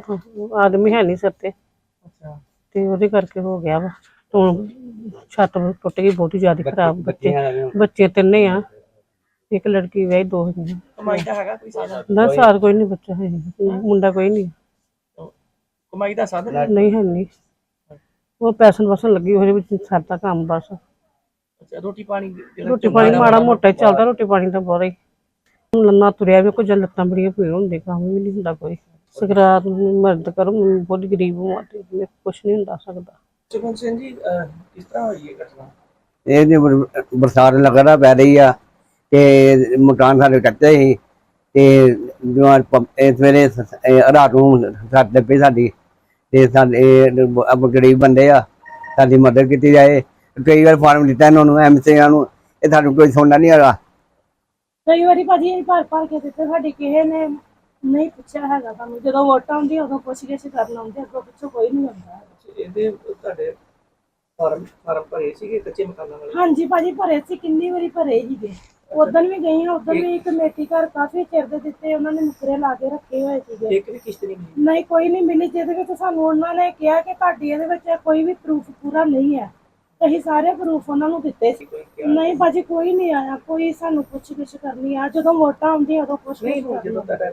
ਤਾਂ ਆਦਮੀ ਹੈ ਨਹੀਂ ਸਿਰ ਤੇ। ਅੱਛਾ। ਤੇ ਉਹਦੇ ਕਰਕੇ ਹੋ ਗਿਆ ਵਾ। ਤੋਂ ਛੱਤ ਟੁੱਟ ਗਈ ਬਹੁਤੀ ਜ਼ਿਆਦਾ ਖਰਾਬ ਬੱਚੇ। ਬੱਚੇ ਤਿੰਨੇ ਆ। ਇੱਕ ਲੜਕੀ ਵਿਆਹੀ ਦੋ ਹੈਗੀਆਂ ਕਮਾਈ ਦਾ ਹੈਗਾ ਕੋਈ ਸਾਧਨ ਨਾ ਸਾਰ ਕੋਈ ਨਹੀਂ ਬੱਚਾ ਹੈ। ਮੁੰਡਾ ਕੋਈ ਨਹੀਂ ਕਮਾਈ ਦਾ ਸਾਧਨ ਹੈ? ਨਹੀਂ ਹੈ ਨਹੀਂ ਉਹ ਪੈਸਨ ਵਸਣ ਲੱਗੀ ਉਹਦੇ ਵਿੱਚ ਸਰਦਾ ਕੰਮ ਬਸ। ਅੱਛਾ ਰੋਟੀ ਪਾਣੀ ਰੋਟੀ ਪਾਣੀ ਮਾੜਾ ਮੋਟਾ ਹੀ ਚੱਲਦਾ ਰੋਟੀ ਪਾਣੀ ਤਾਂ ਬਹੁਤ ਹੀ। ਲੰਨਾ ਤੁਰਿਆ ਵੀ ਕੁਝ ਲੱਤਾਂ ਬੜੀਆਂ ਪੀੜ ਹੁੰਦੇ ਕੰਮ ਵੀ ਨਹੀਂ ਹੁੰਦਾ ਕੋਈ। ਸਕਰਾਤ ਨੂੰ ਮਰਦ ਕਰੋ ਮੈਂ ਬਹੁਤ ਗਰੀਬ ਹਾਂ ਤੇ ਮੇਰੇ ਕੁਝ ਨਹੀਂ ਹੁੰਦਾ ਸਕਦਾ। ਸੁਖਮਨ ਸਿੰਘ ਜੀ ਅਹ, ਕਿਸ ਤਰ੍ਹਾਂ ਹੋਈ ਇਹ ਘਟਨਾ? ਇਹ ਜੇ ਬਰ- ਬਰਸਾਤ ਲਗਾਤਾਰ ਪੈ ਰਹੀ ਆ ਤੇ ਮਕਾਨ ਸਾਡੇ ਕੱਚੇ ਸੀ ਤੇ ਜੋ ਅੱਜ ਪ- ਇਹ ਸਵੇਰੇ ਸ- ਇਹ ਰਾਤ ਨੂੰ ਪਈ ਸਾਡੀ ਤੇ ਸਾਡੇ ਅਬ ਗਰੀਬ ਬੰਦੇ ਆ ਸਾਡੀ ਮਦਦ ਕੀਤੀ ਜਾਏ। ਕਈ ਵਾਰ ਫਾਰਮ ਦਿੱਤਾ ਇਹਨਾਂ ਨੂੰ ਐਮਸੀਆਂ ਨੂੰ ਇਹ ਸਾਨੂੰ ਕੋਈ ਸੁਣਦਾ ਨਹੀਂ ਹੈਗਾ। ਕਈ ਵਾਰੀ ਭਾਜੀ ਅਸੀਂ ਭਰ ਭਰ ਕੇ ਦਿੱਤੇ ਸਾਡੀ ਕਿਸੇ ਨੇ ਨਹੀਂ ਪੁੱਛਿਆ ਹੈਗਾ ਸਾਨੂੰ। ਜਦੋਂ ਵੋਟਾਂ ਆਉਂਦੀਆਂ ਉਦੋਂ ਪੁੱਛ ਗਿੱਛ ਕਰਨ ਆਉਂਦੇ ਅੱਗੋਂ ਪਿੱਛੋਂ ਕੋਈ ਨਹੀਂ ਆਉਂਦਾ ਇਹਦੇ ਤੁਹਾਡੇ ਫਾਰਮ ਫਾਰਮ ਭਰੇ ਸੀਗੇ ਕੱਚੇ ਮਕਾਨਾਂ ਵਾਲੇ? ਹਾਂਜੀ ਭਾਜੀ ਭਰੇ ਸੀ ਕਿੰਨੀ ਵਾਰੀ ਭਰੇ ਸੀਗੇ। ਉਦੋਂ ਵੀ ਗਈ ਹਾਂ ਉਦੋਂ ਵੀ ਕਮੇਟੀ ਘਰ ਕਾਫੀ ਚਿਰ ਦੇ ਦਿੱਤੇ ਉਹਨਾਂ ਨੇ ਮੁਕਰੇ ਲਾ ਕੇ ਰੱਖੇ ਹੋਏ ਸੀਗੇ। ਇੱਕ ਵੀ ਕਿਸ਼ਤ ਨਹੀਂ ਮਿਲੀ? ਨਹੀਂ ਕੋਈ ਨਹੀਂ ਮਿਲੀ ਜਿਹਦੇ ਵਿੱਚ ਸਾਨੂੰ ਉਹਨਾਂ ਨੇ ਕਿਹਾ ਕਿ ਤੁਹਾਡੀ ਇਹਦੇ ਵਿੱਚ ਕੋਈ ਵੀ ਪ੍ਰੂਫ ਪੂਰਾ ਨਹੀਂ ਹੈ। ਅਸੀਂ ਸਾਰੇ ਪ੍ਰੂਫ ਉਹਨਾਂ ਨੂੰ ਦਿੱਤੇ ਸੀ। ਨਹੀਂ ਭਾਜੀ ਕੋਈ ਨਹੀਂ ਆਇਆ ਕੋਈ ਸਾਨੂੰ ਪੁੱਛ ਗਿੱਛ ਕਰਨੀ ਆ। ਜਦੋਂ ਵੋਟਾਂ ਆਉਂਦੀਆਂ ਉਦੋਂ ਪੁੱਛ ਨਹੀਂ ਜਦੋਂ ਤੁਹਾਡਾ